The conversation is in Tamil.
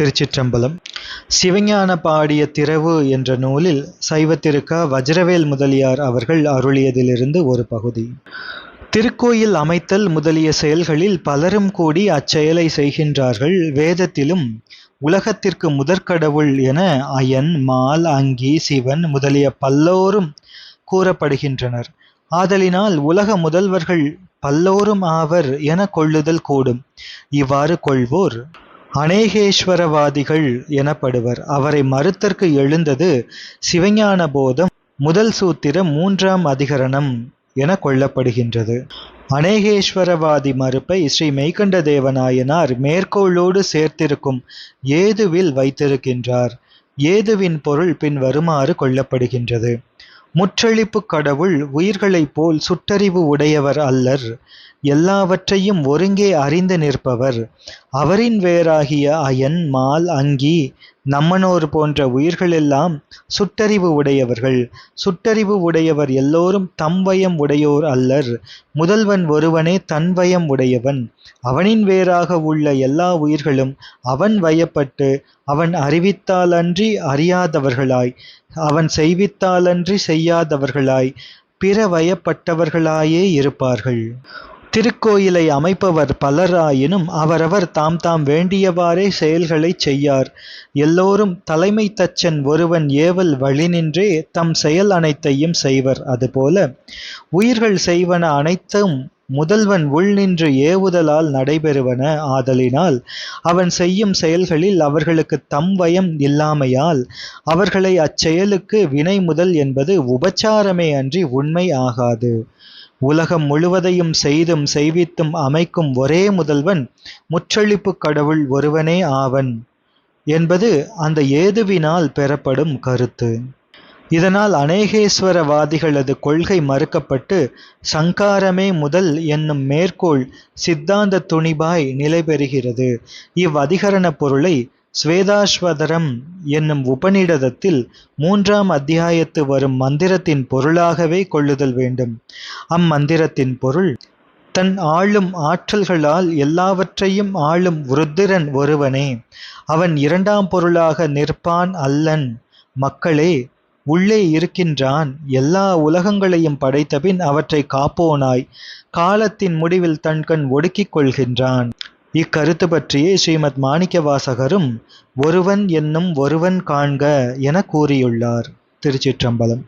திருச்சிற்றம்பலம். சிவஞான பாடிய திரவு என்ற நூலில் சைவத்திருக்க வஜ்ரவேல் முதலியார் அவர்கள் அருளியதிலிருந்து ஒரு பகுதி. திருக்கோயில் அமைத்தல் முதலிய செயல்களில் பலரும் கூடி அச்செயலை செய்கின்றார்கள். வேதத்திலும் உலகத்திற்கு முதற்கடவுள் என அயன் மால் அங்கி சிவன் முதலிய பல்லோரும் கூறப்படுகின்றனர். ஆதலினால் உலக முதல்வர்கள் பல்லோரும் ஆவர் என கொள்ளுதல் கூடும். இவ்வாறு கொள்வோர் அநேகேஸ்வரவாதிகள் எனப்படுவர். அவரை மறுத்தற்கு எழுந்தது சிவஞான போதம் முதல் சூத்திரம் மூன்றாம் அதிகரணம் என கொள்ளப்படுகின்றது. அநேகேஸ்வரவாதி மறுப்பை ஸ்ரீ மெய்கண்ட தேவநாயனார் மேற்கோளோடு சேர்த்திருக்கும் ஏதுவில் வைத்திருக்கின்றார். ஏதுவின் பொருள் பின் வருமாறு கொள்ளப்படுகின்றது. முற்றளிப்பு கடவுள் உயிர்களைப் போல் சுட்டறிவு உடையவர் அல்லர். எல்லாவற்றையும் ஒருங்கே அறிந்து நிற்பவர். அவரின் வேறாகிய அயன் மால் அங்கி நம்மனோர் போன்ற உயிர்களெல்லாம் சுட்டறிவு உடையவர்கள். சுட்டறிவு உடையவர் எல்லோரும் தம்வயம் உடையோர் அல்லர். முதல்வன் ஒருவனே தன்வயம் உடையவன். அவனின் வேறாக உள்ள எல்லா உயிர்களும் அவன் வயப்பட்டு அவன் அறிவித்தாலன்றி அறியாதவர்களாய் அவன் செய்வித்தாலன்றி செய்யாதவர்களாய் பிற வயப்பட்டவர்களாயே இருப்பார்கள். திருக்கோயிலை அமைப்பவர் பலராயினும் அவரவர் தாம் தாம் வேண்டியவாறே செயல்களை செய்யார். எல்லோரும் தலைமை தச்சன் ஒருவன் ஏவல் வழிநின்றே தம் செயல் அனைத்தையும் செய்வர். அதுபோல உயிர்கள் செய்வன அனைத்தும் முதல்வன் உள் நின்று ஏவுதலால் நடைபெறுவன ஆதலினால் அவன் செய்யும் செயல்களில் அவர்களுக்கு தம் வயம் இல்லாமையால் அவர்களை அச்செயலுக்கு வினை முதல் என்பது உபச்சாரமே அன்றி உண்மை ஆகாது. உலகம் முழுவதையும் செய்தும் செய்வித்தும் அமைக்கும் ஒரே முதல்வன் முற்றளிப்பு கடவுள் ஒருவனே ஆவன் என்பது அந்த ஏதுவினால் பெறப்படும் கருத்து. இதனால் அநேகேஸ்வரவாதிகளது கொள்கை மறுக்கப்பட்டு சங்காரமே முதல் என்னும் மேற்கோள் சித்தாந்த துணிபாய் நிலை பெறுகிறது. இவ்வதிகரண பொருளை ஸ்வேதாஸ்வதரம் என்னும் உபநிடதத்தில் மூன்றாம் அத்தியாயத்து வரும் மந்திரத்தின் பொருளாகவே கொள்ளுதல் வேண்டும். அம்மந்திரத்தின் பொருள் தன் ஆளும் ஆற்றல்களால் எல்லாவற்றையும் ஆளும் ருத்திரன் ஒருவனே. அவன் இரண்டாம் பொருளாக நிற்பான் அல்லன் மக்களே உள்ளே இருக்கின்றான். எல்லா உலகங்களையும் படைத்தபின் அவற்றை காப்போனாய். காலத்தின் முடிவில் தன்கண் ஒடுக்கிக் கொள்கின்றான். இக்கருத்து பற்றியே ஸ்ரீமத் மாணிக்க வாசகரும் ஒருவன் என்னும் ஒருவன் காண்க என கூறியுள்ளார். திருச்சிற்றம்பலம்.